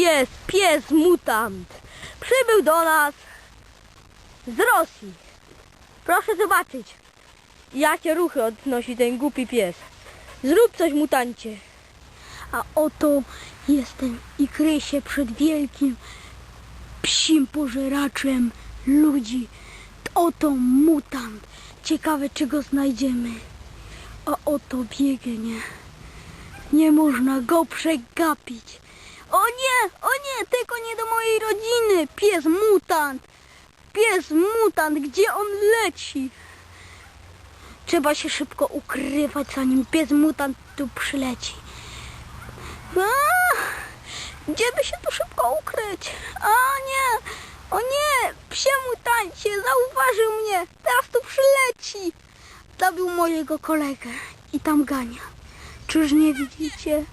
jest pies mutant. Przybył do nas z Rosji. Proszę zobaczyć, jakie ruchy odnosi ten głupi pies. Zrób coś, mutancie. A oto jestem i kryję się przed wielkim psim pożeraczem ludzi. Oto mutant. Ciekawe, czy go znajdziemy. A oto biegnie. Nie można go przegapić. O nie, o nie, tylko nie do mojej rodziny. Pies mutant. Pies mutant, gdzie on leci? Trzeba się szybko ukrywać, zanim pies mutant tu przyleci. A, gdzie by się tu szybko ukryć? A nie, o nie, psie mutancie, zauważył mnie, teraz tu przyleci. Zabił mojego kolegę i tam gania. Czyż nie widzicie?